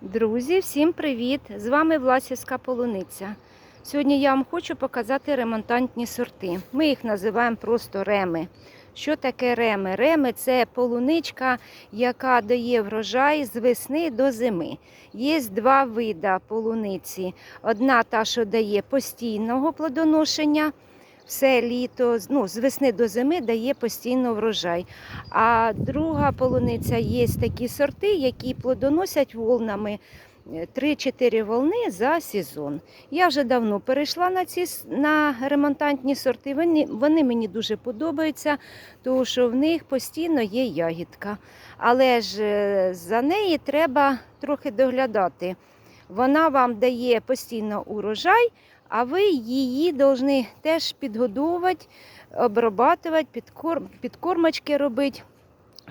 Друзі, всім привіт! З вами Власівська полуниця. Сьогодні я вам хочу показати ремонтантні сорти. Ми їх називаємо просто реми. Що таке реми? Реми це полуничка, яка дає врожай з весни до зими. Є два види полуниці. Одна та, що дає постійного плодоношення. Все літо, ну, з весни до зими дає постійно врожай. А друга полуниця є такі сорти, які плодоносять волнами е, 3-4 волни за сезон. Я вже давно перейшла на ці на ремонтантні сорти. Вони, вони мені дуже подобаються, тому що в них постійно є ягідка. Але ж е, за неї треба трохи доглядати. Вона вам дає постійно урожай, а ви її повинні теж підгодовувати, обрабатувати, підкор... підкормочки робити,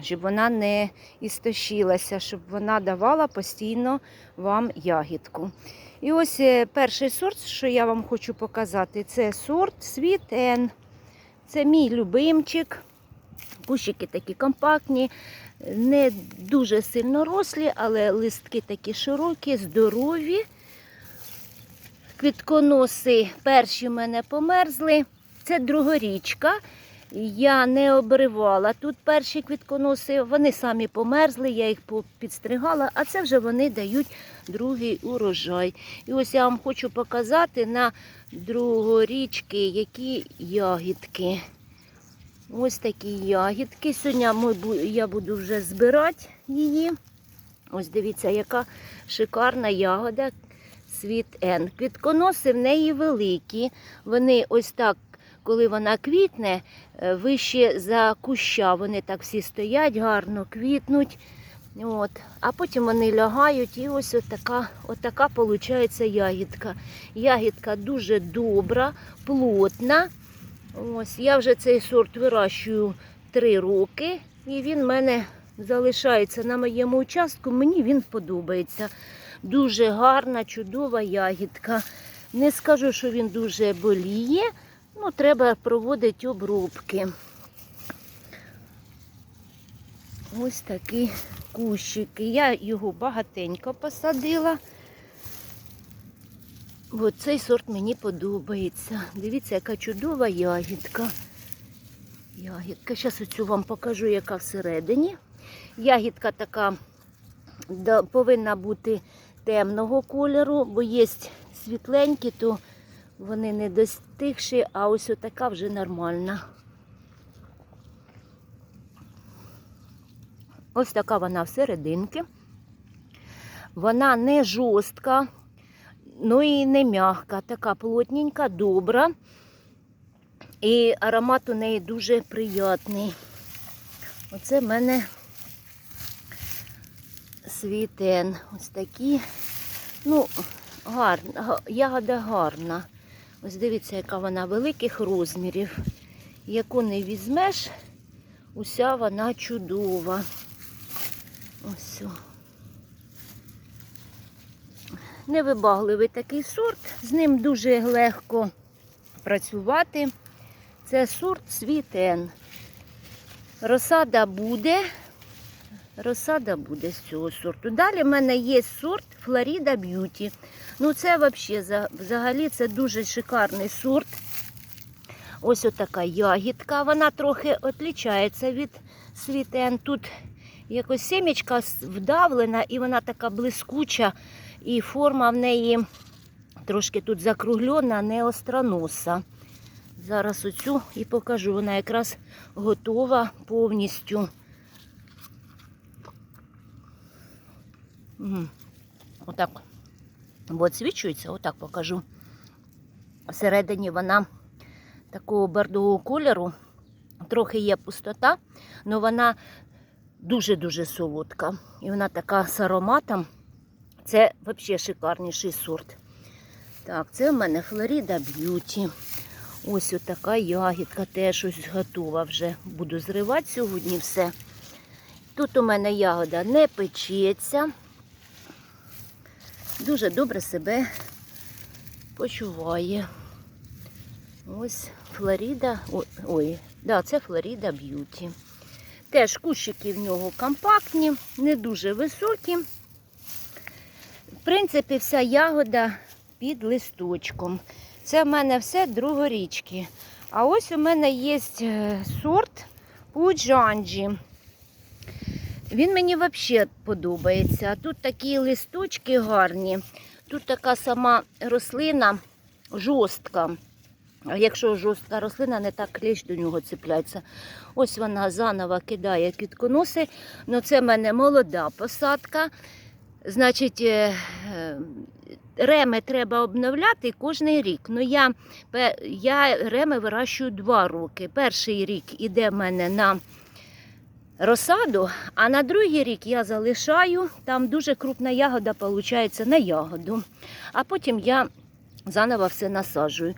щоб вона не істощилася, щоб вона давала постійно вам ягідку. І ось е, перший сорт, що я вам хочу показати, це сорт Світен. Це мій любимчик. Кущики такі компактні, не дуже сильно рослі, але листки такі широкі, здорові. Квітконоси перші в мене померзли. Це другорічка. Я не обривала тут перші квітконоси, вони самі померзли, я їх підстригала, а це вже вони дають другий урожай. І ось я вам хочу показати на другорічки, які ягідки. Ось такі ягідки. Сьогодні я буду вже збирати її. Ось дивіться, яка шикарна ягода світ Н. Квітконоси в неї великі. Вони ось так, коли вона квітне, е, вище за куща. Вони так всі стоять, гарно квітнуть. От. А потім вони лягають і ось отака, отака виходить ягідка. Ягідка дуже добра, плотна. Ось, я вже цей сорт вирощую три роки, і він в мене залишається на моєму участку. Мені він подобається. Дуже гарна, чудова ягідка. Не скажу, що він дуже боліє, ну треба проводити обробки. Ось такі кущики. Я його багатенько посадила. Бо цей сорт мені подобається. Дивіться, яка чудова ягідка. Ягідка. Зараз оцю вам покажу, яка всередині. Ягідка така повинна бути темного кольору, бо є світленькі, то вони не достигші, а ось така вже нормальна. Ось така вона всерединки. Вона не жорстка, ну і не м'яка, така плотненька, добра. І аромат у неї дуже приятний. Оце в мене світен. Ось такі. Ну, гарна, ягода гарна. Ось дивіться, яка вона великих розмірів. Яку не візьмеш, уся вона чудова. Ось. Невибагливий такий сорт, з ним дуже легко працювати. Це сорт світен. Розсада буде. Розсада буде з цього сорту. Далі в мене є сорт Флорида Б'юті. Ну, це взагалі, це дуже шикарний сорт. Ось отака ягідка. Вона трохи відрізняється від світен. Тут якось семечка вдавлена і вона така блискуча, і форма в неї трошки тут закруглена, не остроноса. Зараз оцю і покажу. Вона якраз готова повністю. Мгм. Отак. Бо відсвічується, отак покажу. Всередині вона такого бордового кольору. Трохи є пустота, але вона дуже-дуже солодка. І вона така з ароматом. Це взагалі шикарніший сорт. Так, це в мене Флорида Б'юті. Ось така ягідка теж ось готова вже. Буду зривати сьогодні все. Тут у мене ягода не печеться. Дуже добре себе почуває. Ось Флорида. Ой, да, це Флорида Б'юті. Теж кущики в нього компактні, не дуже високі. В принципі, вся ягода під листочком. Це в мене все другорічки. А ось у мене є е, сорт Пуджанджі. Він мені взагалі подобається. Тут такі листочки гарні. Тут така сама рослина жорстка. Якщо жорстка рослина, не так кліщ до нього цепляється. Ось вона заново кидає квітконоси. Ну, це в мене молода посадка. Значить, е, е, реми треба обновляти кожен рік. Ну, я, я реми вирощую два роки. Перший рік іде в мене на розсаду, а на другий рік я залишаю. Там дуже крупна ягода виходить на ягоду. А потім я заново все насаджую.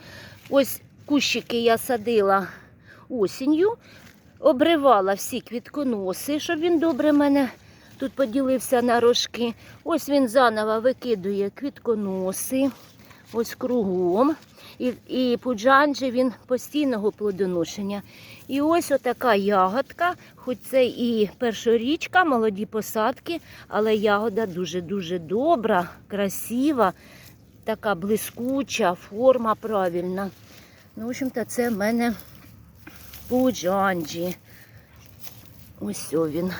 Ось кущики я садила осінню, обривала всі квітконоси, щоб він добре мене тут поділився на рожки. Ось він заново викидує квітконоси, ось кругом. І, і пуджанджі він постійного плодоношення. І ось отака ягодка, хоч це і першорічка, молоді посадки, але ягода дуже-дуже добра, красива, така блискуча, форма правильна. Ну, в общем-то, це в мене пуджанджі. Ось він.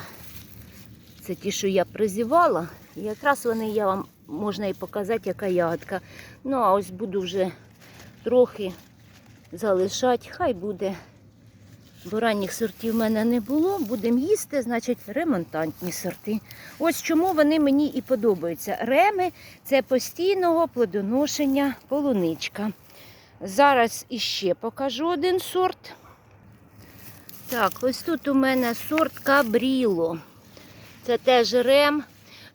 Це ті, що я призівала. І якраз вони я вам можна і показати, яка ягодка. Ну, а ось буду вже трохи залишати, хай буде. Бо ранніх сортів в мене не було. Будемо їсти, значить, ремонтантні сорти. Ось чому вони мені і подобаються. Реми це постійного плодоношення полуничка. Зараз іще покажу один сорт. Так, ось тут у мене сорт Кабріло. Це теж рем,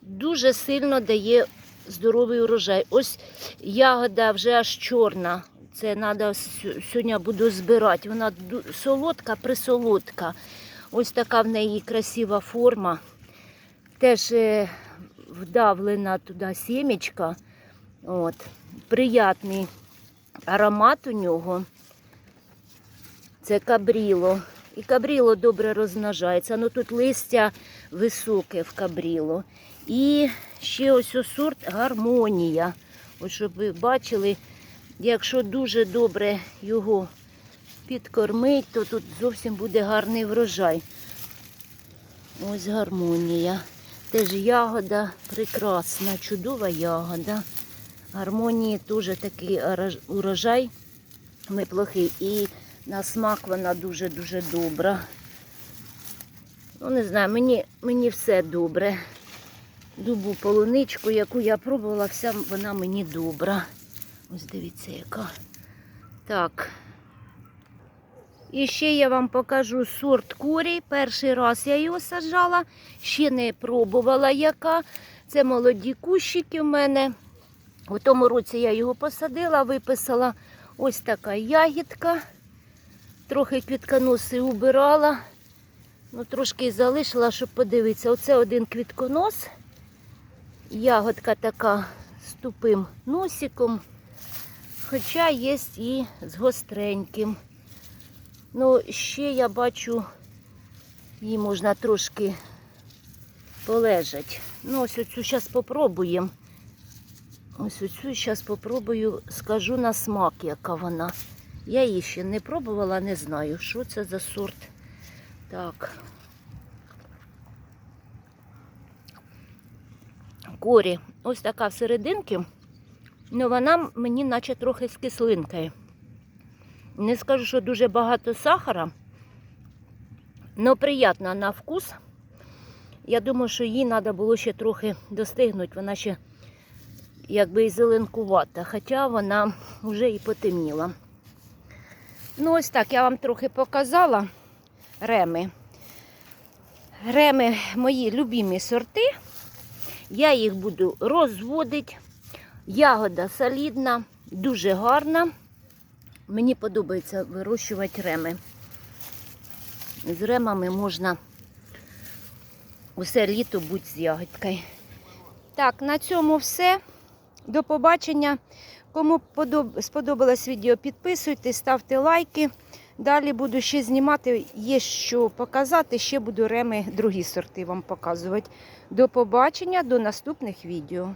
дуже сильно дає здоровий урожай. Ось ягода вже аж чорна. Це треба сьогодні буду збирати. Вона солодка, присолодка. Ось така в неї красива форма. Теж е, вдавлена туди сімечка. От. Приятний аромат у нього. Це кабріло. І кабріло добре розмножається. Ну тут листя високе в кабріло. І ще ось сорт гармонія. Ось щоб ви бачили, якщо дуже добре його підкормить, то тут зовсім буде гарний врожай. Ось гармонія. Теж ягода прекрасна, чудова ягода. Гармонії теж такий урожай неплохий. І на смак вона дуже-дуже добра. Ну, не знаю, мені, мені все добре. Дубу полуничку, яку я пробувала, вся вона мені добра. Ось дивіться, яка. Так. І ще я вам покажу сорт курі. Перший раз я його саджала, ще не пробувала яка. Це молоді кущики в мене. У тому році я його посадила, виписала ось така ягідка. Трохи квітконоси убирала. Ну, трошки залишила, щоб подивитися. Оце один квітконос. Ягодка така з тупим носиком. Хоча є і з гостреньким. Ну, ще я бачу, її можна трошки полежать. Ну, ось оцю зараз спробуємо. Ось оцю зараз спробую, скажу на смак, яка вона. Я її ще не пробувала, не знаю, що це за сорт. Так. Корі. Ось така всерединки. Ну, вона мені наче трохи з кислинкою. Не скажу, що дуже багато сахара, але приємна на вкус. Я думаю, що їй треба було ще трохи достигнути. Вона ще якби і зеленкувата, хоча вона вже і потемніла. Ну, ось так я вам трохи показала реми. Реми мої любимі сорти. Я їх буду розводити. Ягода солідна, дуже гарна. Мені подобається вирощувати реми. З ремами можна усе літо бути з ягодкою. Так, на цьому все. До побачення. Кому сподобалось відео, підписуйтесь, ставте лайки. Далі буду ще знімати, є що показати, ще буду реми другі сорти вам показувати. До побачення, до наступних відео.